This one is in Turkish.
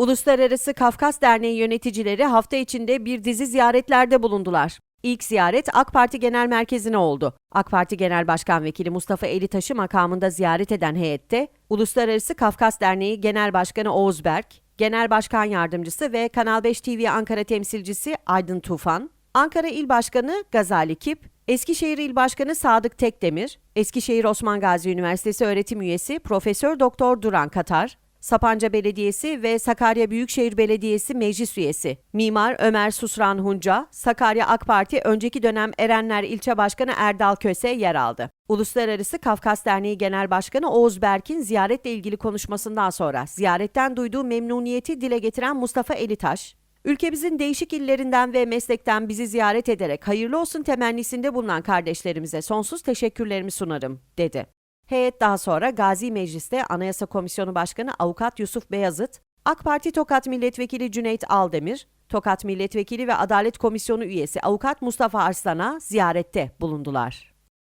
Uluslararası Kafkas Derneği yöneticileri hafta içinde bir dizi ziyaretlerde bulundular. İlk ziyaret AK Parti Genel Merkezi'ne oldu. AK Parti Genel Başkan Vekili Mustafa Elitaş'ı makamında ziyaret eden heyette, Uluslararası Kafkas Derneği Genel Başkanı Oğuz Berk, Genel Başkan Yardımcısı ve Kanal 5 TV Ankara temsilcisi Aydın Tufan, Ankara İl Başkanı Gazali Kip, Eskişehir İl Başkanı Sadık Tekdemir, Eskişehir Osman Gazi Üniversitesi öğretim üyesi Profesör Doktor Duran Katar, Sapanca Belediyesi ve Sakarya Büyükşehir Belediyesi meclis üyesi Mimar Ömer Susran Hunca, Sakarya AK Parti önceki dönem Erenler İlçe Başkanı Erdal Köse yer aldı. Uluslararası Kafkas Derneği Genel Başkanı Oğuz Berk'in ziyaretle ilgili konuşmasından sonra ziyaretten duyduğu memnuniyeti dile getiren Mustafa Elitaş, Ülkemizin değişik illerinden ve meslekten bizi ziyaret ederek hayırlı olsun temennisinde bulunan kardeşlerimize sonsuz teşekkürlerimi sunarım, dedi. Heyet daha sonra Gazi Meclis'te Anayasa Komisyonu Başkanı Avukat Yusuf Beyazıt, AK Parti Tokat Milletvekili Cüneyt Aldemir, Tokat Milletvekili ve Adalet Komisyonu üyesi Avukat Mustafa Arslan'a ziyarette bulundular.